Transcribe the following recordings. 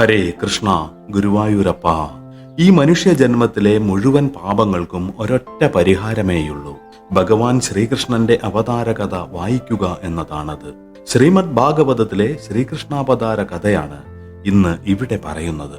ഹരേ കൃഷ്ണ ഗുരുവായൂരപ്പ. ഈ മനുഷ്യ ജന്മത്തിലെ മുഴുവൻ പാപങ്ങൾക്കും ഒരൊറ്റ പരിഹാരമേയുള്ളൂ. ഭഗവാൻ ശ്രീകൃഷ്ണന്റെ അവതാരകഥ വായിക്കുക എന്നതാണത്. ശ്രീമദ് ഭാഗവതത്തിലെ ശ്രീകൃഷ്ണാവതാര കഥയാണ് ഇന്ന് ഇവിടെ പറയുന്നത്.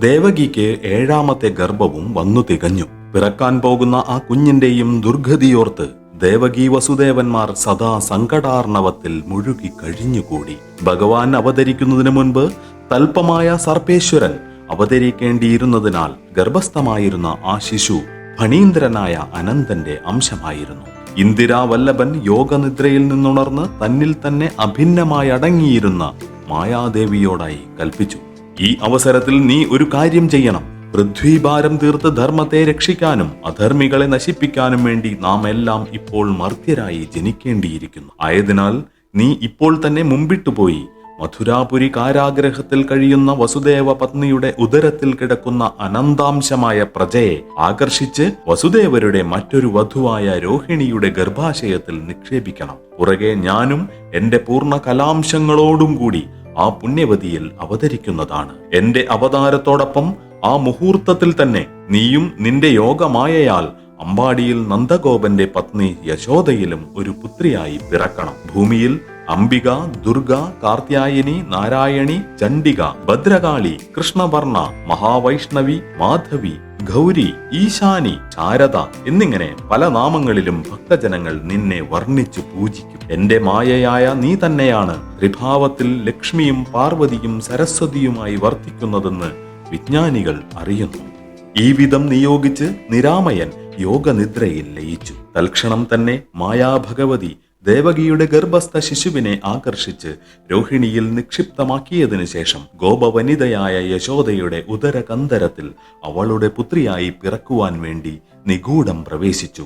ദേവകിക്ക് ഏഴാമത്തെ ഗർഭവും വന്നു തികഞ്ഞു. പിറക്കാൻ പോകുന്ന ആ കുഞ്ഞിന്റെയും ദുർഗതിയോർത്ത് ദേവകി വസുദേവന്മാർ സദാ സങ്കടാർണവത്തിൽ മുഴുകി കഴിഞ്ഞുകൂടി. ഭഗവാൻ അവതരിക്കുന്നതിന് മുൻപ് തൽപമായ സർപ്പേശ്വരൻ അവതരിക്കേണ്ടിയിരുന്നതിനാൽ ഗർഭസ്ഥമായിരുന്ന ആ ശിശു ഫണീന്ദ്രനായ അനന്തന്റെ അംശമായിരുന്നു. ഇന്ദിരാവല്ലഭൻ യോഗനിദ്രയിൽ നിന്നുണർന്ന് തന്നിൽ തന്നെ അഭിന്നമായി അടങ്ങിയിരുന്ന മായാദേവിയോടായി കൽപ്പിച്ചു. ഈ അവസരത്തിൽ നീ ഒരു കാര്യം ചെയ്യണം. പൃഥ്വിഭാരം തീർത്ത് ധർമ്മത്തെ രക്ഷിക്കാനും അധർമ്മികളെ നശിപ്പിക്കാനും വേണ്ടി നാം എല്ലാം ഇപ്പോൾ മർത്യരായി ജനിക്കേണ്ടിയിരിക്കുന്നു. ആയതിനാൽ നീ ഇപ്പോൾ തന്നെ മുമ്പിട്ടു പോയി മഥുരാപുരി കാരാഗ്രഹത്തിൽ കഴിയുന്ന വസുദേവ പത്നിയുടെ ഉദരത്തിൽ കിടക്കുന്ന അനന്താംശമായ പ്രജയെ ആകർഷിച്ച് വസുദേവരുടെ മറ്റൊരു വധുവായ രോഹിണിയുടെ ഗർഭാശയത്തിൽ നിക്ഷേപിക്കണം. പുറകെ ഞാനും എന്റെ പൂർണ കലാംശങ്ങളോടും കൂടി ആ പുണ്യവതിയിൽ അവതരിക്കുന്നതാണ്. എന്റെ അവതാരത്തോടൊപ്പം ആ മുഹൂർത്തത്തിൽ തന്നെ നീയും നിന്റെ യോഗമായയാൽ അമ്പാടിയിൽ നന്ദഗോപന്റെ പത്നി യശോദയിലും ഒരു പുത്രിയായി പിറക്കണം. ഭൂമിയിൽ അംബിക ദുർഗ കാർത്യായനി നാരായണി ചണ്ഡിക ഭദ്രകാളി കൃഷ്ണവർണ മഹാവൈഷ്ണവി മാധവി ഗൗരി ഈശാനി ശാരദ എന്നിങ്ങനെ പല നാമങ്ങളിലും ഭക്തജനങ്ങൾ നിന്നെ വർണിച്ചു പൂജിക്കും. എന്റെ മായയായ നീ തന്നെയാണ് ത്രിഭാവത്തിൽ ലക്ഷ്മിയും പാർവതിയും സരസ്വതിയുമായി വർത്തിക്കുന്നതെന്ന് വിജ്ഞാനികൾ അറിയുന്നു. ഈ വിധം നിയോഗിച്ച് നിരാമയൻ യോഗനിദ്രയിൽ ലയിച്ചു. തൽക്ഷണം തന്നെ മായാഭഗവതി ദേവകിയുടെ ഗർഭസ്ഥ ശിശുവിനെ ആകർഷിച്ച് രോഹിണിയിൽ നിക്ഷിപ്തമാക്കിയതിനു ശേഷം ഗോപവനിതയായ യശോദയുടെ ഉദരകന്തരത്തിൽ അവളുടെ പുത്രിയായി പിറക്കുവാൻ വേണ്ടി നിഗൂഢം പ്രവേശിച്ചു.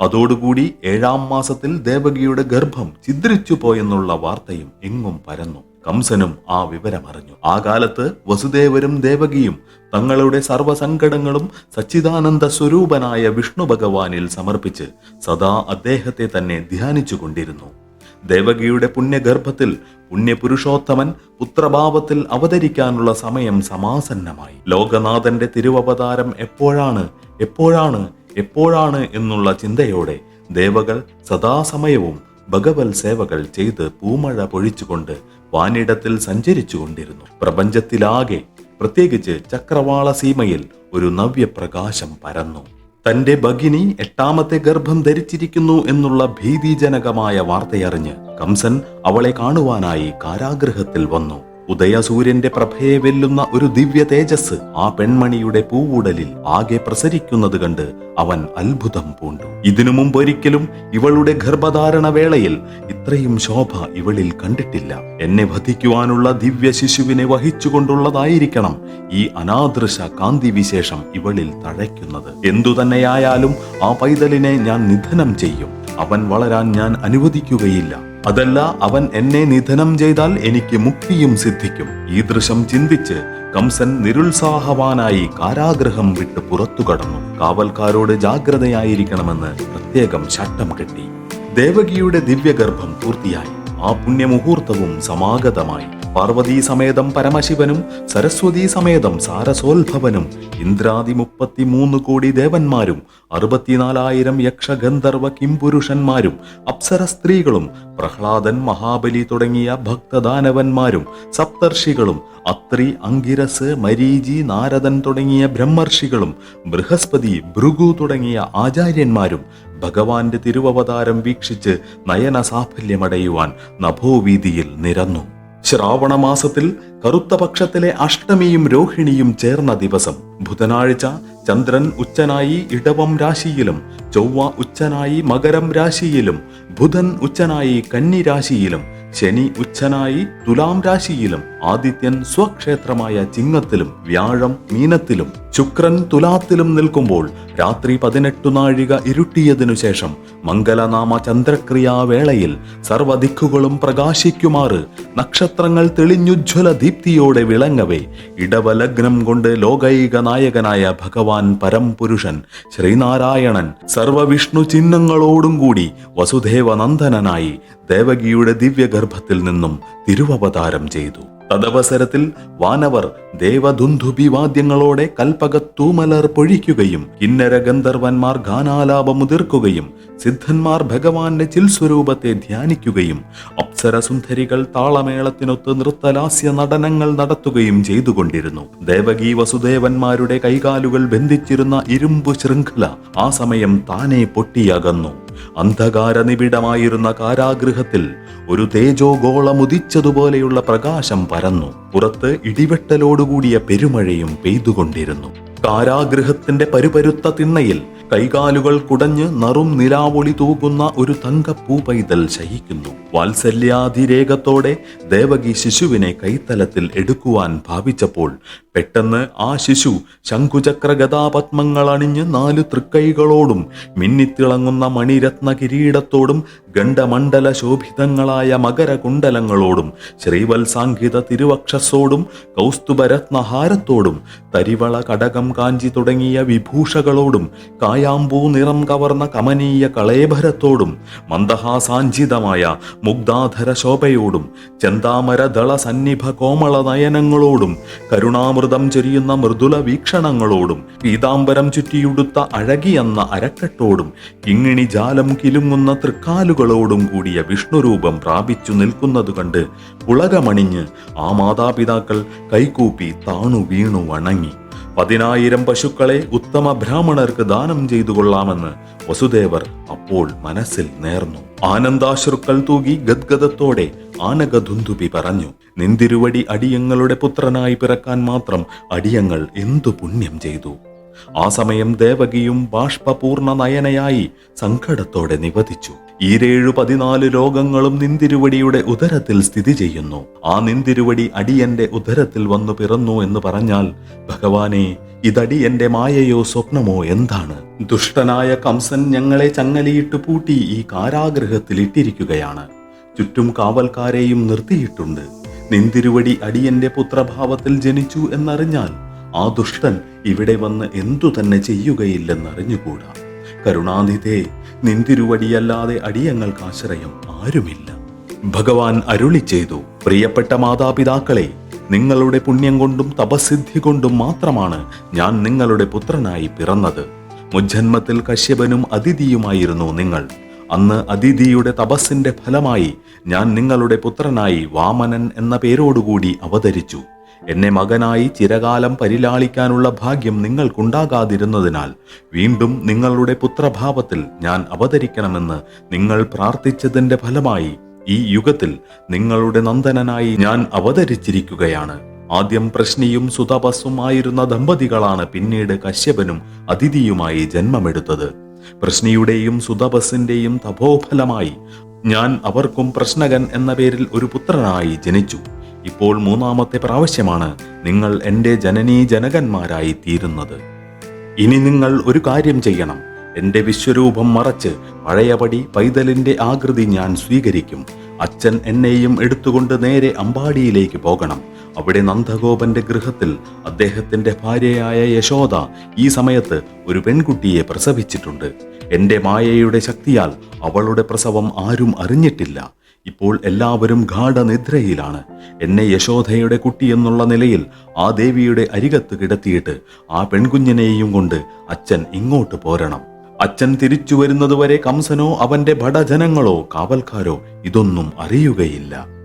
അതോടുകൂടി ഏഴാം മാസത്തിൽ ദേവകിയുടെ ഗർഭം ഛിദ്രിച്ചു പോയെന്നുള്ള വാർത്തയും എങ്ങും പരന്നു. കംസനും ആ വിവരമറിഞ്ഞു. ആ കാലത്ത് വസുദേവരും ദേവകിയും തങ്ങളുടെ സർവസങ്കടങ്ങളും സച്ചിദാനന്ദ സ്വരൂപനായ വിഷ്ണു ഭഗവാനിൽ സമർപ്പിച്ച് സദാ അദ്ദേഹത്തെ തന്നെ ധ്യാനിച്ചു കൊണ്ടിരുന്നു ദേവകിയുടെ പുണ്യഗർഭത്തിൽ പുണ്യപുരുഷോത്തമൻ പുത്രഭാവത്തിൽ അവതരിക്കാനുള്ള സമയം സമാസന്നമായി. ലോകനാഥന്റെ തിരുവവതാരം എപ്പോഴാണ് എപ്പോഴാണ് എപ്പോഴാണ് എന്നുള്ള ചിന്തയോടെ ദേവകൾ സദാസമയവും ഭഗവൽ സേവകൾ ചെയ്ത് പൂമഴ പൊഴിച്ചുകൊണ്ട് വാനിടത്തിൽ സഞ്ചരിച്ചു കൊണ്ടിരുന്നു പ്രപഞ്ചത്തിലാകെ പ്രത്യേകിച്ച് ചക്രവാള സീമയിൽ ഒരു നവ്യപ്രകാശം പരന്നു. തന്റെ ഭഗിനി എട്ടാമത്തെ ഗർഭം ധരിച്ചിരിക്കുന്നു എന്നുള്ള ഭീതിജനകമായ വാർത്തയറിഞ്ഞ് കംസൻ അവളെ കാണുവാനായി കാരാഗ്രഹത്തിൽ വന്നു. ഉദയസൂര്യന്റെ പ്രഭയെ വെല്ലുന്ന ഒരു ദിവ്യ തേജസ് ആ പെൺമണിയുടെ പൂവുടലിൽ ആകെ പ്രസരിക്കുന്നത് കണ്ട് അവൻ അത്ഭുതം പൂണ്ടു. ഇതിനു മുമ്പൊരിക്കലും ഇവളുടെ ഗർഭധാരണ വേളയിൽ ഇത്രയും ശോഭ ഇവളിൽ കണ്ടിട്ടില്ല. എന്നെ വധിക്കുവാനുള്ള ദിവ്യ ശിശുവിനെ വഹിച്ചുകൊണ്ടുള്ളതായിരിക്കണം ഈ അനാദൃശ കാന്തി വിശേഷം ഇവളിൽ തഴയ്ക്കുന്നത്. എന്തു തന്നെയായാലും ആ പൈതലിനെ ഞാൻ നിധനം ചെയ്യും. അവൻ വളരാൻ ഞാൻ അനുവദിക്കുകയില്ല. അതല്ല അവൻ എന്നെ നിധനം ചെയ്താൽ എനിക്ക് മുക്തിയും സിദ്ധിക്കും. ഈ ദൃശ്യം ചിന്തിച്ച് കംസൻ നിരുത്സാഹവാനായി കാരാഗ്രഹം വിട്ട് പുറത്തു കടന്നു. കാവൽക്കാരോട് ജാഗ്രതയായിരിക്കണമെന്ന് പ്രത്യേകം ശട്ടം കെട്ടി. ദേവകിയുടെ ദിവ്യഗർഭം പൂർത്തിയായി. ആ പുണ്യമുഹൂർത്തവും സമാഗതമായി. പാർവതീ സമേതം പരമശിവനും സരസ്വതീ സമേതം സാരസോത്ഭവനും ഇന്ദ്രാദി മുപ്പത്തിമൂന്ന് കോടി ദേവന്മാരും അറുപത്തിനാലായിരം യക്ഷഗന്ധർവ കിംപുരുഷന്മാരും അപ്സര സ്ത്രീകളും പ്രഹ്ലാദൻ മഹാബലി തുടങ്ങിയ ഭക്തദാനവന്മാരും സപ്തർഷികളും അത്രി അങ്കിരസ് മരീചി നാരദൻ തുടങ്ങിയ ബ്രഹ്മർഷികളും ബൃഹസ്പതി ഭൃഗു തുടങ്ങിയ ആചാര്യന്മാരും ഭഗവാന്റെ തിരുവവതാരം വീക്ഷിച്ച് നയന സാഫല്യമടയുവാൻ നഭോവീതിയിൽ നിരന്നു. ശ്രാവണമാസത്തിൽ കറുത്ത പക്ഷത്തിലെ അഷ്ടമിയും രോഹിണിയും ചേർന്ന ദിവസം. ബുധനാഴ്ച ചന്ദ്രൻ ഉച്ചനായി ഇടവം രാശിയിലും ചൊവ്വ ഉച്ചനായി മകരം രാശിയിലും ബുധൻ ഉച്ചനായി കന്നി രാശിയിലും ശനി ഉച്ചനായി തുലാം രാശിയിലും ആദിത്യൻ സ്വക്ഷേത്രമായ ചിങ്ങത്തിലും വ്യാഴം മീനത്തിലും ശുക്രൻ തുലാത്തിലും നിൽക്കുമ്പോൾ രാത്രി പതിനെട്ടു നാഴിക ഇരുട്ടിയതിനു ശേഷം മംഗലനാമ ചന്ദ്രക്രിയാവേളയിൽ സർവദിക്കുകളും പ്രകാശിക്കുമാറ് നക്ഷത്രങ്ങൾ തെളിഞ്ഞുജ്വല ദീപ്തിയോടെ വിളങ്ങവേ. ഇടവലഗ്നം കൊണ്ട് ലോകൈക നായകനായ ഭഗവാൻ പരംപുരുഷൻ ശ്രീനാരായണൻ സർവവിഷ്ണു ചിഹ്നങ്ങളോടും കൂടി വസുദേവനന്ദനായി ദേവകിയുടെ ദിവ്യഗർഭത്തിൽ നിന്നും തിരുവവതാരം ചെയ്തു. തദവസരത്തിൽ വാനവർ ദേവദുന്ധുബി വാദ്യങ്ങളോടെ കൽപ്പകത്തൂമലർ പൊഴിക്കുകയും കിന്നര ഗന്ധർവന്മാർ ഗാനാലാപമുതിർക്കുകയും സിദ്ധന്മാർ ഭഗവാന്റെ ചിൽസ്വരൂപത്തെ ധ്യാനിക്കുകയും അപ്സരസുന്ദരികൾ താളമേളത്തിനൊത്ത് നൃത്തലാസ്യ നടനങ്ങൾ നടത്തുകയും ചെയ്തുകൊണ്ടിരുന്നു. ദേവകീ വസുദേവന്മാരുടെ കൈകാലുകൾ ബന്ധിച്ചിരുന്ന ഇരുമ്പു ശൃംഖല ആ സമയം താനെ പൊട്ടിയകന്നു. അന്ധകാര നിബിഡമായിരുന്ന കാരാഗൃഹത്തിൽ ഒരു തേജോഗോളമുദിച്ചതുപോലെയുള്ള പ്രകാശം പരന്നു. പുറത്ത് ഇടിവെട്ടലോടുകൂടിയ പെരുമഴയും പെയ്തുകൊണ്ടിരുന്നു. കാരാഗൃഹത്തിന്റെ പരുപരുത്ത തിണ്ണയിൽ കൈകാലുകൾ കുടഞ്ഞ് നറും നിലാവൊളി തൂകുന്ന ഒരു തങ്കപ്പൂ പൈതൽ ശയിക്കുന്നു. വാത്സല്യാതിരേകത്തോടെ ദേവകി ശിശുവിനെ കൈത്തലത്തിൽ എടുക്കുവാൻ ഭാവിച്ചപ്പോൾ പെട്ടെന്ന് ആ ശിശു ശംഖുചക്ര ഗതാപത്മങ്ങൾ അണിഞ്ഞ് നാല് തൃക്കൈകളോടും മിന്നിത്തിളങ്ങുന്ന മണിരത്ന കിരീടത്തോടും ഗണ്ഡമണ്ഡല ശോഭിതങ്ങളായ മകരകുണ്ടലങ്ങളോടും ശ്രീവത്സാങ്കിത തിരുവക്ഷസോടും കൗസ്തുഭരത്നഹാരത്തോടും തരിവള കടകം കാഞ്ചി തുടങ്ങിയ വിഭൂഷകളോടും കായാമ്പൂ നിറം കവർന്ന കമനീയ കളേഭരത്തോടും മന്ദഹാസാഞ്ചിതമായ മുഗ്ധാധര ശോഭയോടും ചന്താമരദള സന്നിഭ കോമള നയനങ്ങളോടും കരുണാമൃതം ചൊരിയുന്ന മൃദുല വീക്ഷണങ്ങളോടും പീതാംബരം ചുറ്റിയുടുത്ത അഴകിയെന്ന അരക്കെട്ടോടും കിങ്ങിണി ജാലം കിലുങ്ങുന്ന തൃക്കാലുകളോടും കൂടിയ വിഷ്ണുരൂപം പ്രാപിച്ചു നിൽക്കുന്നത് കണ്ട് പുളകമണിഞ്ഞ് ആ മാതാപിതാക്കൾ കൈകൂപ്പി താണു വീണു വണങ്ങി. പതിനായിരം പശുക്കളെ ഉത്തമ ബ്രാഹ്മണർക്ക് ദാനം ചെയ്തു കൊള്ളാമെന്ന് വസുദേവർ അപ്പോൾ മനസ്സിൽ നേർന്നു. ആനന്ദാശ്രുക്കൾ തൂകി ഗദ്ഗദത്തോടെ ആനകധുന്തുപി പറഞ്ഞു നിന്തിരുവടി അടിയങ്ങളുടെ പുത്രനായി പിറക്കാൻ മാത്രം അടിയങ്ങൾ എന്തു പുണ്യം ചെയ്തു? ആ സമയം ദേവകിയും ബാഷ്പപൂർണ നയനയായി സങ്കടത്തോടെ നിവധിച്ചു. ഈരേഴു പതിനാല് ലോകങ്ങളും നിന്തിരുവടിയുടെ ഉദരത്തിൽ സ്ഥിതി ചെയ്യുന്നു. ആ നിന്തിരുവടി അടിയന്റെ ഉദരത്തിൽ വന്നു പിറന്നു എന്ന് പറഞ്ഞാൽ ഭഗവാനെ ഇതടി ഇതടിയന്റെ മായയോ സ്വപ്നമോ എന്താണ്? ദുഷ്ടനായ കംസൻ ഞങ്ങളെ ചങ്ങലയിട്ട് പൂട്ടി ഈ കാരാഗ്രഹത്തിൽ ഇട്ടിരിക്കുകയാണ്. ചുറ്റും കാവൽക്കാരെയും നിർത്തിയിട്ടുണ്ട്. നിന്തിരുവടി അടിയന്റെ പുത്രഭാവത്തിൽ ജനിച്ചു എന്നറിഞ്ഞാൽ ആ ദുഷ്ടൻ ഇവിടെ വന്ന് എന്തു തന്നെ ചെയ്യുകയില്ലെന്നറിഞ്ഞുകൂടാ? കരുണാനിധേ നിന്തിരുവടിയല്ലാതെ അടിയങ്ങൾക്ക് ആശ്രയം ആരുമില്ല. ഭഗവാൻ അരുളി ചെയ്തു പ്രിയപ്പെട്ട മാതാപിതാക്കളെ നിങ്ങളുടെ പുണ്യം കൊണ്ടും തപസിദ്ധി കൊണ്ടും മാത്രമാണ് ഞാൻ നിങ്ങളുടെ പുത്രനായി പിറന്നത്. മുജ്ജന്മത്തിൽ കശ്യപനും അതിഥിയുമായിരുന്നു നിങ്ങൾ. അന്ന് അതിഥിയുടെ തപസ്സിന്റെ ഫലമായി ഞാൻ നിങ്ങളുടെ പുത്രനായി വാമനൻ എന്ന പേരോടുകൂടി അവതരിച്ചു. എന്നെ മകനായി ചിരകാലം പരിലാളിക്കാനുള്ള ഭാഗ്യം നിങ്ങൾക്കുണ്ടാകാതിരുന്നതിനാൽ വീണ്ടും നിങ്ങളുടെ പുത്രഭാവത്തിൽ ഞാൻ അവതരിക്കണമെന്ന് നിങ്ങൾ പ്രാർത്ഥിച്ചതിന്റെ ഫലമായി ഈ യുഗത്തിൽ നിങ്ങളുടെ നന്ദനനായി ഞാൻ അവതരിച്ചിരിക്കുകയാണ്. ആദ്യം പ്രശ്നിയും സുതപസ്സുമായിരുന്ന ദമ്പതികളാണ് പിന്നീട് കശ്യപനും അതിഥിയുമായി ജന്മമെടുത്തത്. പ്രശ്നിയുടെയും സുതപസ്സിന്റെയും തപോഫലമായി ഞാൻ അവർക്കും പ്രശ്നകൻ എന്ന പേരിൽ ഒരു പുത്രനായി ജനിച്ചു. ഇപ്പോൾ മൂന്നാമത്തെ പ്രാവശ്യമാണ് നിങ്ങൾ എന്റെ ജനനീ ജനകന്മാരായി തീരുന്നത്. ഇനി നിങ്ങൾ ഒരു കാര്യം ചെയ്യണം. എന്റെ വിശ്വരൂപം മറച്ച് പഴയപടി പൈതലിന്റെ ആകൃതി ഞാൻ സ്വീകരിക്കും. അച്ഛൻ എന്നെയും എടുത്തുകൊണ്ട് നേരെ അമ്പാടിയിലേക്ക് പോകണം. അവിടെ നന്ദഗോപന്റെ ഗൃഹത്തിൽ അദ്ദേഹത്തിന്റെ ഭാര്യയായ യശോദ ഈ സമയത്ത് ഒരു പെൺകുട്ടിയെ പ്രസവിച്ചിട്ടുണ്ട്. എന്റെ മായയുടെ ശക്തിയാൽ അവളുടെ പ്രസവം ആരും അറിഞ്ഞിട്ടില്ല. ഇപ്പോൾ എല്ലാവരും ഗാഠനിദ്രയിലാണ്. എന്നെ യശോധയുടെ കുട്ടി എന്നുള്ള നിലയിൽ ആ ദേവിയുടെ അരികത്ത് കിടത്തിയിട്ട് ആ പെൺകുഞ്ഞിനെയും കൊണ്ട് അച്ഛൻ ഇങ്ങോട്ട് പോരണം. അച്ഛൻ തിരിച്ചു വരുന്നതുവരെ കംസനോ അവന്റെ ഭടജനങ്ങളോ കാവൽക്കാരോ ഇതൊന്നും അറിയുകയില്ല.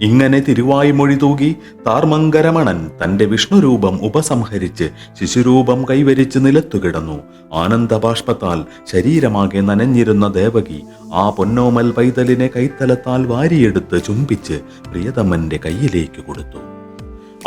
ഇങ്ങനെ തിരുവായ്മൊഴി തൂകി താർമങ്കരമണൻ തന്റെ വിഷ്ണുരൂപം ഉപസംഹരിച്ച് ശിശുരൂപം കൈവരിച്ച് നിലത്തുകിടന്നു. ആനന്ദബാഷ്പത്താൽ ശരീരമാകെ നനഞ്ഞിരുന്ന ദേവകി ആ പൊന്നോമൽ പൈതലിനെ കൈത്തലത്താൽ വാരിയെടുത്ത് ചുംബിച്ച് പ്രിയതമന്റെ കയ്യിലേക്ക് കൊടുത്തു.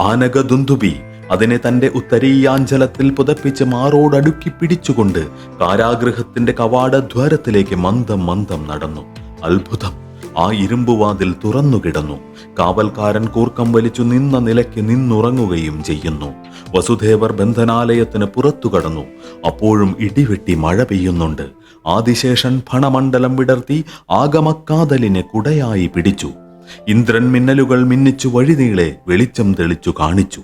ആനകദുന്തുബി അതിനെ തന്റെ ഉത്തരീയാഞ്ചലത്തിൽ പുതപ്പിച്ച് മാറോടടുക്കി പിടിച്ചുകൊണ്ട് കാരാഗൃഹത്തിന്റെ കവാടദ്വാരത്തിലേക്ക് മന്ദം മന്ദം നടന്നു. അത്ഭുതം! ആ ഇരുമ്പുവാതിൽ തുറന്നുകിടന്നു കാവൽക്കാരൻ കൂർക്കം വലിച്ചു നിന്ന നിലയ്ക്ക് നിന്നുറങ്ങുകയും ചെയ്യുന്നു. വസുദേവർ ബന്ധനാലയത്തിന് പുറത്തു കടന്നു. അപ്പോഴും ഇടിവെട്ടി മഴ പെയ്യുന്നുണ്ട്. ആദിശേഷൻ ഫണമണ്ഡലം വിടർത്തി ആഗമക്കാതലിനെ കുടയായി പിടിച്ചു. ഇന്ദ്രൻ മിന്നലുകൾ മിന്നിച്ചു വഴിനീളെ വെളിച്ചം തെളിച്ചു കാണിച്ചു.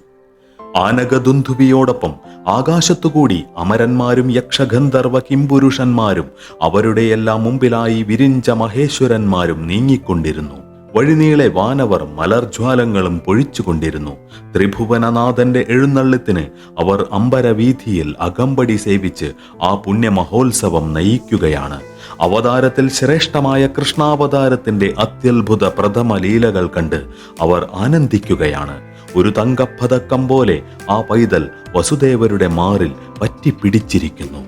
ആനകദുന്ധുവിയോടൊപ്പം ആകാശത്തുകൂടി അമരന്മാരും യക്ഷഗന്ധർവ കിംപുരുഷന്മാരും അവരുടെയെല്ലാം മുമ്പിലായി വിരിഞ്ച മഹേശ്വരന്മാരും നീങ്ങിക്കൊണ്ടിരുന്നു. വഴിനീളെ വാനവർ മലർജ്വാലങ്ങളും പൊഴിച്ചുകൊണ്ടിരുന്നു. ത്രിഭുവനനാഥന്റെ എഴുന്നള്ളത്തിന് അവർ അമ്പരവീഥിയിൽ അകമ്പടി സേവിച്ച് ആ പുണ്യമഹോത്സവം നയിക്കുകയാണ്. അവതാരത്തിൽ ശ്രേഷ്ഠമായ കൃഷ്ണാവതാരത്തിന്റെ അത്യത്ഭുത പ്രഥമ ലീലകൾ കണ്ട് അവർ ആനന്ദിക്കുകയാണ്. ഒരു തങ്കപ്പതക്കം പോലെ ആ പൈതൽ വസുദേവരുടെ മാറിൽ പറ്റിപ്പിടിച്ചിരിക്കുന്നു.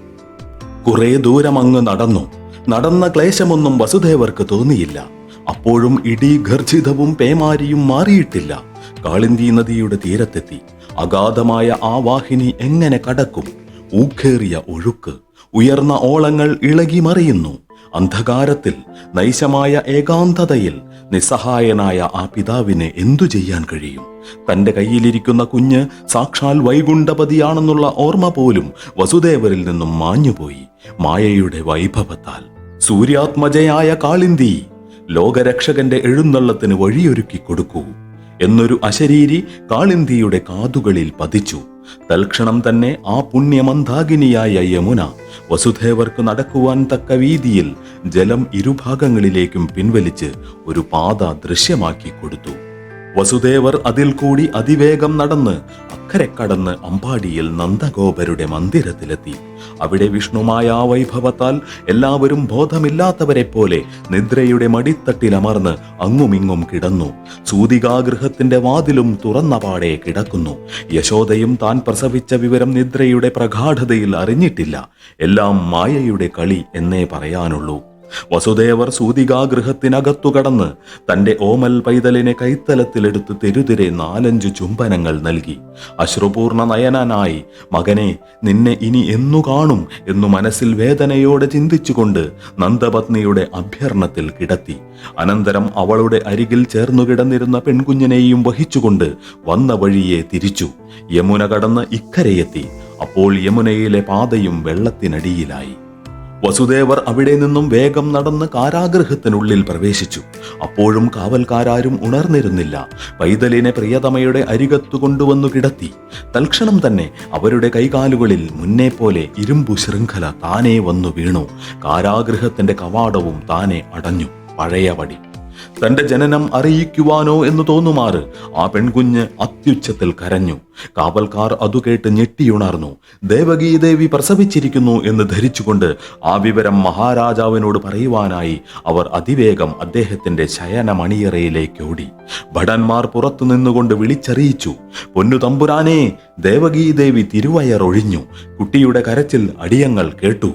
കുറെ ദൂരം അങ്ങ് നടന്നു. നടന്ന ക്ലേശമൊന്നും വസുദേവർക്ക് തോന്നിയില്ല. അപ്പോഴും ഇടി ഗർജിതവും പേമാരിയും മാറിയിട്ടില്ല. കാളിന്തി നദിയുടെ തീരത്തെത്തി. അഗാധമായ ആ വാഹിനി എങ്ങനെ കടക്കും? ഊക്കേറിയ ഒഴുക്ക്. ഉയർന്ന ഓളങ്ങൾ ഇളകി മറിയുന്നു അന്ധകാരത്തിൽ നൈശമായ ഏകാന്തതയിൽ നിസ്സഹായനായ ആ പിതാവിന് എന്തു ചെയ്യാൻ കഴിയും? തന്റെ കയ്യിലിരിക്കുന്ന കുഞ്ഞ് സാക്ഷാൽ വൈകുണ്ഠപതിയാണെന്നുള്ള ഓർമ്മ പോലും വസുദേവരിൽ നിന്നും മാഞ്ഞുപോയി. മായയുടെ വൈഭവത്താൽ. സൂര്യാത്മജയായ കാളിന്തി ലോകരക്ഷകന്റെ എഴുന്നള്ളത്തിന് വഴിയൊരുക്കി കൊടുക്കൂ. എന്നൊരു അശരീരി കാളിന്തിയുടെ കാതുകളിൽ പതിച്ചു. തൽക്ഷണം തന്നെ ആ പുണ്യമന്ദാകിനിയായ യമുന വസുദേവർക്ക് നടക്കുവാൻ തക്ക വീതിയിൽ ജലം ഇരുഭാഗങ്ങളിലേക്കും പിൻവലിച്ച് ഒരു പാത ദൃശ്യമാക്കി കൊടുത്തു. വസുദേവർ അതിൽ കൂടി അതിവേഗം നടന്ന് അക്കരെ കടന്ന് അമ്പാടിയിൽ നന്ദഗോപരുടെ മന്ദിരത്തിലെത്തി. അവിടെ വിഷ്ണുമായ വൈഭവത്താൽ എല്ലാവരും ബോധമില്ലാത്തവരെ പോലെ നിദ്രയുടെ മടിത്തട്ടിലമർന്ന് അങ്ങുമിങ്ങും കിടന്നു. സൂതികാഗൃഹത്തിന്റെ വാതിലും തുറന്ന പാടെ കിടക്കുന്നു. യശോദയും താൻ പ്രസവിച്ച വിവരം നിദ്രയുടെ പ്രഗാഠതയിൽ അറിഞ്ഞിട്ടില്ല. എല്ലാം മായയുടെ കളി എന്നേ പറയാനുള്ളൂ. വസുദേവർ സൂതികാഗൃഹത്തിനകത്തു കടന്ന് തന്റെ ഓമൽ പൈതലിനെ കൈത്തലത്തിലെടുത്ത് തെരുതിരെ നാലഞ്ച് ചുംബനങ്ങൾ നൽകി. അശ്രുപൂർണ നയനനായി മകനെ നിന്നെ ഇനി എന്നു കാണും എന്നു മനസ്സിൽ വേദനയോടെ ചിന്തിച്ചുകൊണ്ട് നന്ദപത്നിയുടെ അഭ്യർണത്തിൽ കിടത്തി. അനന്തരം അവളുടെ അരികിൽ ചേർന്നു കിടന്നിരുന്ന പെൺകുഞ്ഞിനെയും വഹിച്ചുകൊണ്ട് വന്ന വഴിയെ തിരിച്ചു. യമുന കടന്ന് ഇക്കരയെത്തി. അപ്പോൾ യമുനയിലെ പാതയും വെള്ളത്തിനടിയിലായി. വസുദേവർ അവിടെ നിന്നും വേഗം നടന്ന് കാരാഗ്രഹത്തിനുള്ളിൽ പ്രവേശിച്ചു. അപ്പോഴും കാവൽക്കാരും ഉണർന്നിരുന്നില്ല. പൈതലിനെ പ്രിയതമയുടെ അരികത്തു കൊണ്ടുവന്നു കിടത്തി. തൽക്ഷണം തന്നെ അവരുടെ കൈകാലുകളിൽ മുന്നേ പോലെ ഇരുമ്പു ശൃംഖല താനേ വന്നു വീണു. കാരാഗ്രഹത്തിന്റെ കവാടവും താനെ അടഞ്ഞു. പഴയപടി തന്റെ ജനനം അറിയിക്കുവാനോ എന്ന് തോന്നുമാറ് ആ പെൺകുഞ്ഞ് അത്യുച്ചത്തിൽ കരഞ്ഞു. കാവൽക്കാർ അതു കേട്ട് ഞെട്ടിയുണർന്നു. ദേവകീദേവി പ്രസവിച്ചിരിക്കുന്നു എന്ന് ധരിച്ചുകൊണ്ട് ആ വിവരം മഹാരാജാവിനോട് പറയുവാനായി അവർ അതിവേഗം അദ്ദേഹത്തിന്റെ ശയനമണിയറയിലേക്ക് ഓടി ഭടന്മാർ പുറത്തു നിന്നുകൊണ്ട് വിളിച്ചറിയിച്ചു. പൊന്നു തമ്പുരാനെ ദേവകീദേവി തിരുവയറൊഴിഞ്ഞു. കുട്ടിയുടെ കരച്ചിൽ അടിയങ്ങൾ കേട്ടു.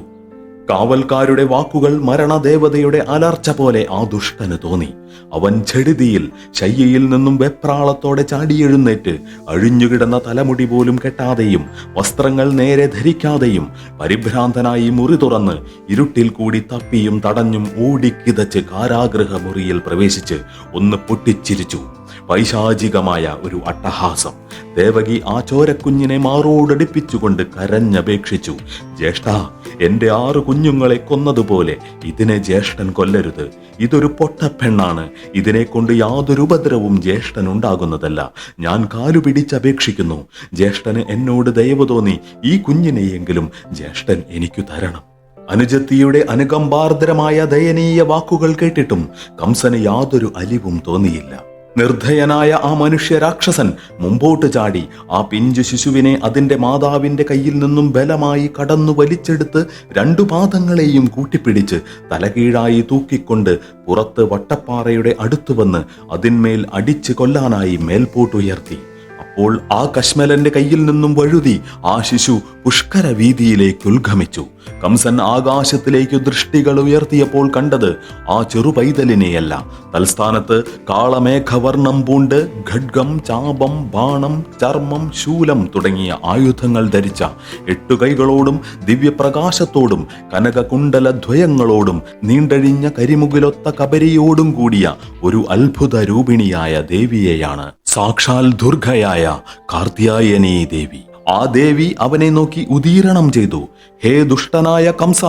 കാവൽക്കാരുടെ വാക്കുകൾ മരണദേവതയുടെ അലർച്ച പോലെ ആ ദുഷ്ടന് തോന്നി. അവൻ ചെടുതിയിൽ ശയ്യയിൽ നിന്നും വെപ്രാളത്തോടെ ചാടിയെഴുന്നേറ്റ് അഴിഞ്ഞുകിടന്ന തലമുടി പോലും കെട്ടാതെയും വസ്ത്രങ്ങൾ നേരെ ധരിക്കാതെയും പരിഭ്രാന്തനായി മുറി തുറന്ന് ഇരുട്ടിൽ കൂടി തപ്പിയും തടഞ്ഞും ഓടിക്കിതച്ച് കാരാഗ്രഹ മുറിയിൽ പ്രവേശിച്ച് ഒന്ന് പൊട്ടിച്ചിരിച്ചു. പൈശാചികമായ ഒരു അട്ടഹാസം. ദേവകി ആ ചോരക്കുഞ്ഞിനെ മാറോടടിപ്പിച്ചുകൊണ്ട് കരഞ്ഞപേക്ഷിച്ചു. ജ്യേഷ്ഠ എന്റെ ആറ് കുഞ്ഞുങ്ങളെ കൊന്നതുപോലെ ഇതിനെ ജ്യേഷ്ഠൻ കൊല്ലരുത്. ഇതൊരു പൊട്ടപ്പെണ്ണാണ്. ഇതിനെ കൊണ്ട് യാതൊരു ഉപദ്രവവും ജ്യേഷ്ഠൻ ഉണ്ടാകുന്നതല്ല ഞാൻ കാലു പിടിച്ചപേക്ഷിക്കുന്നു ജ്യേഷ്ഠന് എന്നോട് ദയവ് തോന്നി ഈ കുഞ്ഞിനെയെങ്കിലും ജ്യേഷ്ഠൻ എനിക്കു തരണം. അനുജത്തിയുടെ അനുകമ്പാർദ്രമായ ദയനീയ വാക്കുകൾ കേട്ടിട്ടും കംസന് യാതൊരു അലിവും തോന്നിയില്ല. നിർദ്ധയനായ ആ മനുഷ്യ രാക്ഷസൻ മുമ്പോട്ട് ചാടി. ആ പിഞ്ചു ശിശുവിനെ അതിന്റെ മാതാവിന്റെ കയ്യിൽ നിന്നും ബലമായി കടന്നു വലിച്ചെടുത്ത് രണ്ടു പാദങ്ങളെയും കൂട്ടിപ്പിടിച്ച് തലകീഴായി തൂക്കിക്കൊണ്ട് പുറത്ത് വട്ടപ്പാറയുടെ അടുത്തു വന്ന് അതിന്മേൽ അടിച്ചു കൊല്ലാനായി മേൽപോട്ടുയർത്തി. അപ്പോൾ ആ കശ്മലന്റെ കയ്യിൽ നിന്നും വഴുതി ആ ശിശു പുഷ്കര വീതിയിലേക്ക് ഉത്ഗമിച്ചു കംസൻ ആകാശത്തിലേക്ക് ദൃഷ്ടികൾ ഉയർത്തിയപ്പോൾ കണ്ടത് ആ ചെറു പൈതലിനെയല്ല തൽസ്ഥാനത്ത് കാളമേഘവർണം പൂണ്ട് ഖഡ്ഗം ചാപം ബാണം ചർമ്മം ശൂലം തുടങ്ങിയ ആയുധങ്ങൾ ധരിച്ച എട്ടുകൈകളോടും ദിവ്യപ്രകാശത്തോടും കനകകുണ്ടലദ്വയങ്ങളോടും നീണ്ടഴിഞ്ഞ കരിമുകിലൊത്ത കബരിയോടും കൂടിയ ഒരു അത്ഭുത രൂപിണിയായ ദേവിയെയാണ്. സാക്ഷാൽ ദുർഗയായ കാർത്തിയായനി ദേവി. ആ ദേവി അവനെ നോക്കി ഉദീരണം ചെയ്തു. ഹേ ദുഷ്ടനായ കംസ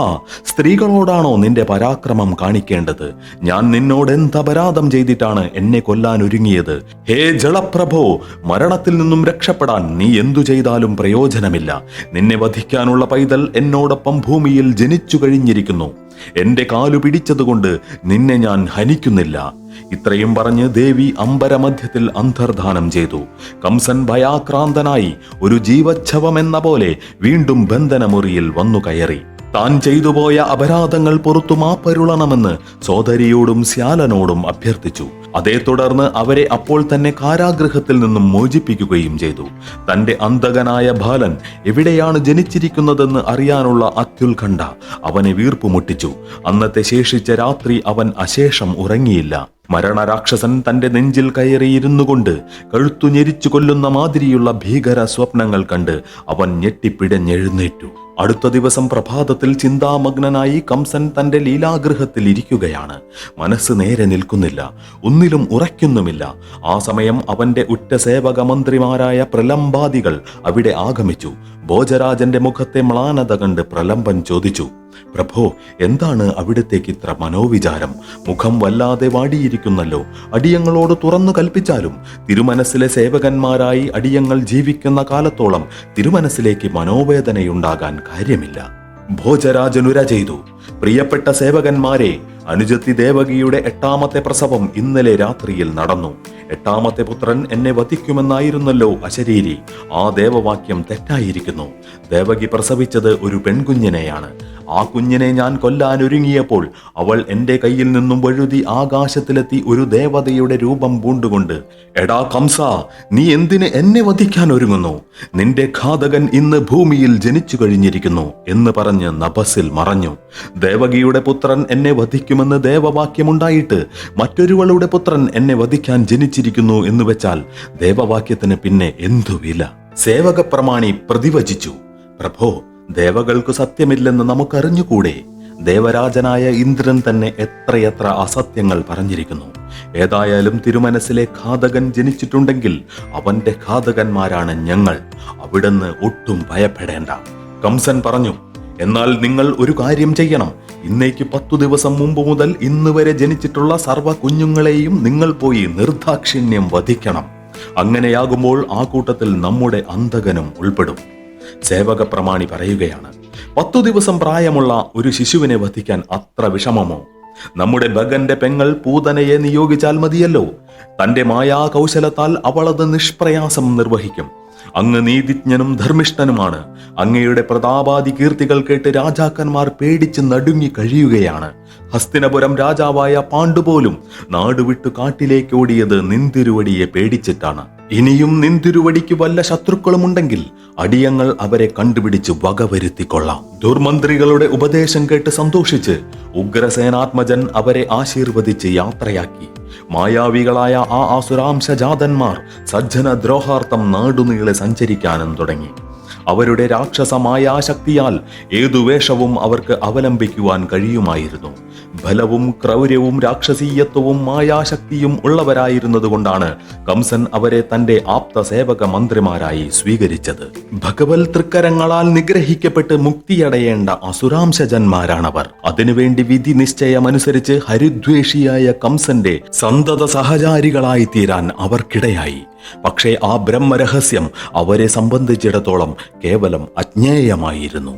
സ്ത്രീകളോടാണോ നിന്റെ പരാക്രമം കാണിക്കേണ്ടത്? ഞാൻ നിന്നോട് എന്ത് അപരാധം ചെയ്തിട്ടാണ് എന്നെ കൊല്ലാൻ ഒരുങ്ങിയത്? ഹേ ജളപ്രഭോ മരണത്തിൽ നിന്നും രക്ഷപ്പെടാൻ നീ എന്തു ചെയ്താലും പ്രയോജനമില്ല. നിന്നെ വധിക്കാനുള്ള പൈതൽ എന്നോടൊപ്പം ഭൂമിയിൽ ജനിച്ചു കഴിഞ്ഞിരിക്കുന്നു. എന്റെ കാലു പിടിച്ചതുകൊണ്ട് നിന്നെ ഞാൻ ഹനിക്കുന്നില്ല. ഇത്രയും പറഞ്ഞ് ദേവി അമ്പരമധ്യത്തിൽ അന്തർധാനം ചെയ്തു. കംസൻ ഭയാക്രാന്തനായി ഒരു ജീവച്ഛവമെന്ന പോലെ വീണ്ടും ബന്ധനമുറിയിൽ വന്നു കയറി. താൻ ചെയ്തുപോയ അപരാധങ്ങൾ പുറത്തു മാപ്പരുളണമെന്ന് സോദരിയോടും ശ്യാലനോടും അഭ്യർത്ഥിച്ചു. അതേ തുടർന്ന് അവരെ അപ്പോൾ തന്നെ കാരാഗ്രഹത്തിൽ നിന്നും മോചിപ്പിക്കുകയും ചെയ്തു. തന്റെ അന്തകനായ ബാലൻ എവിടെയാണ് ജനിച്ചിരിക്കുന്നതെന്ന് അറിയാനുള്ള അത്യുത്കണ്ഠ അവനെ വീർപ്പുമുട്ടിച്ചു. അന്നത്തെ ശേഷിച്ച രാത്രി അവൻ അശേഷം ഉറങ്ങിയില്ല. മരണരാക്ഷസൻ തന്റെ നെഞ്ചിൽ കയറിയിരുന്നു കൊണ്ട് കഴുത്തു ഞെരിച്ചു കൊല്ലുന്ന മാതിരിയുള്ള ഭീകര സ്വപ്നങ്ങൾ കണ്ട് അവൻ ഞെട്ടിപ്പിടഞ്ഞെഴുന്നേറ്റു. അടുത്ത ദിവസം പ്രഭാതത്തിൽ ചിന്താമഗ്നനായി കംസൻ തന്റെ ലീലാഗൃഹത്തിൽ ഇരിക്കുകയാണ്. മനസ്സ് നേരെ നിൽക്കുന്നില്ല ഒന്നിലും ഉറയ്ക്കുന്നുമില്ല. ആ സമയം അവന്റെ ഉറ്റ സേവക മന്ത്രിമാരായ പ്രലംബാദികൾ അവിടെ ആഗമിച്ചു. ഭോജരാജന്റെ മുഖത്തെ മ്ലാനത കണ്ട് പ്രലംബൻ ചോദിച്ചു പ്രഭോ എന്താണ് അവിടത്തേക്ക് ഇത്ര മനോവിചാരം? മുഖം വല്ലാതെ വാടിയിരിക്കുന്നല്ലോ. അടിയങ്ങളോട് തുറന്നു കൽപ്പിച്ചാലും തിരുമനസ്സിലെ സേവകന്മാരായി അടിയങ്ങൾ ജീവിക്കുന്ന കാലത്തോളം തിരുമനസ്സിലേക്ക് മനോവേദനയുണ്ടാകാൻ കാര്യമില്ല. ഭോജരാജനുര ചെയ്തു. പ്രിയപ്പെട്ട സേവകന്മാരെ അനുജത്തി ദേവകിയുടെ എട്ടാമത്തെ പ്രസവം ഇന്നലെ രാത്രിയിൽ നടന്നു. എട്ടാമത്തെ പുത്രൻ എന്നെ വധിക്കുമെന്നായിരുന്നല്ലോ അശരീരി. ആ ദേവവാക്യം തെറ്റായിരിക്കുന്നു. ദേവകി പ്രസവിച്ചത് ഒരു പെൺകുഞ്ഞിനെയാണ്. ആ കുഞ്ഞിനെ ഞാൻ കൊല്ലാൻ ഒരുങ്ങിയപ്പോൾ അവൾ എന്റെ കയ്യിൽ നിന്നും വഴുതി ആകാശത്തിലെത്തി ഒരു ദേവതയുടെ രൂപം പൂണ്ടുകൊണ്ട് എടാ കംസ നീ എന്തിന് എന്നെ വധിക്കാൻ ഒരുങ്ങുന്നു? നിന്റെ ഘാതകൻ ഇന്ന് ഭൂമിയിൽ ജനിച്ചു കഴിഞ്ഞിരിക്കുന്നു എന്ന് പറഞ്ഞ് നഭസിൽ മറഞ്ഞു. ദേവകിയുടെ പുത്രൻ എന്നെ വധിക്കുമെന്ന് ദേവവാക്യമുണ്ടായിട്ട് മറ്റൊരുവളുടെ പുത്രൻ എന്നെ വധിക്കാൻ ജനിച്ചിരിക്കുന്നു എന്ന് വെച്ചാൽ ദേവവാക്യത്തിന് പിന്നെ എന്തു വില? സേവക പ്രമാണി പ്രതിവചിച്ചു. പ്രഭോ ദേവകൾക്ക് സത്യമില്ലെന്ന് നമുക്കറിഞ്ഞുകൂടെ? ദേവരാജനായ ഇന്ദ്രൻ തന്നെ എത്രയെത്ര അസത്യങ്ങൾ പറഞ്ഞിരിക്കുന്നു. ഏതായാലും തിരുമനസിലെ ഘാതകൻ ജനിച്ചിട്ടുണ്ടെങ്കിൽ അവന്റെ ഘാതകന്മാരാണ് ഞങ്ങൾ. അവിടുന്ന് ഒട്ടും ഭയപ്പെടേണ്ട. കംസൻ പറഞ്ഞു എന്നാൽ നിങ്ങൾ ഒരു കാര്യം ചെയ്യണം. ഇന്നേക്ക് പത്തു ദിവസം മുമ്പ് മുതൽ ഇന്ന് വരെ ജനിച്ചിട്ടുള്ള സർവ കുഞ്ഞുങ്ങളെയും നിങ്ങൾ പോയി നിർദാക്ഷിണ്യം വധിക്കണം. അങ്ങനെയാകുമ്പോൾ ആ കൂട്ടത്തിൽ നമ്മുടെ അന്തകനും ഉൾപ്പെടും. സേവക പ്രമാണി പറയുകയാണ് പത്തു ദിവസം പ്രായമുള്ള ഒരു ശിശുവിനെ വധിക്കാൻ അത്ര വിഷമമോ? നമ്മുടെ ബഗന്റെ പെങ്ങൾ പൂതനയെ നിയോഗിച്ചാൽ മതിയല്ലോ. തന്റെ മായാ കൗശലത്താൽ അവളത് നിഷ്പ്രയാസം നിർവഹിക്കും. അങ്ങ് നീതിജ്ഞനും ധർമ്മിഷ്ഠനുമാണ്. അങ്ങയുടെ പ്രതാപാതി കീർത്തികൾ കേട്ട് രാജാക്കന്മാർ പേടിച്ച് നടുങ്ങി കഴിയുകയാണ്. ഹസ്തിനപുരം രാജാവായ പാണ്ഡുപോലും നാടുവിട്ടു കാട്ടിലേക്ക് ഓടിയത് നിന്തിരുവടിയെ പേടിച്ചിട്ടാണ്. ഇനിയും നിന്തിരുവടിക്ക് വല്ല ശത്രുക്കളുമുണ്ടെങ്കിൽ അടിയങ്ങൾ അവരെ കണ്ടുപിടിച്ച് വകവരുത്തിക്കൊള്ളാം ദുർമന്ത്രികളുടെ ഉപദേശം കേട്ട് സന്തോഷിച്ച് ഉഗ്രസേനാത്മജൻ അവരെ ആശീർവദിച്ച് യാത്രയാക്കി. മായാവികളായ ആ അസുരാംശജാതന്മാർ സജ്ജന ദ്രോഹാർത്ഥം നാടുനീളെ സഞ്ചരിക്കാനും തുടങ്ങി. അവരുടെ രാക്ഷസമായ ശക്തിയാൽ ഏതു വേഷവും അവർക്ക് അവലംബിക്കുവാൻ കഴിയുമായിരുന്നു. ബലവും ക്രൗര്യവും രാക്ഷസീയത്വവും മായാശക്തിയും ഉള്ളവരായിരുന്നതുകൊണ്ടാണ് കംസൻ അവരെ തന്റെ ആപ്ത സേവക മന്ത്രിമാരായി സ്വീകരിച്ചത്. ഭഗവൽ തൃക്കരങ്ങളാൽ നിഗ്രഹിക്കപ്പെട്ട് മുക്തിയടയേണ്ട അസുരാംശജന്മാരാണവർ. അതിനുവേണ്ടി വിധി നിശ്ചയമനുസരിച്ച് ഹരിദ്വേഷിയായ കംസന്റെ സന്തത സഹചാരികളായി തീരാൻ അവർക്കിടയായി. പക്ഷേ ആ ബ്രഹ്മരഹസ്യം അവരെ സംബന്ധിച്ചിടത്തോളം കേവലം അജ്ഞേയമായിരുന്നു.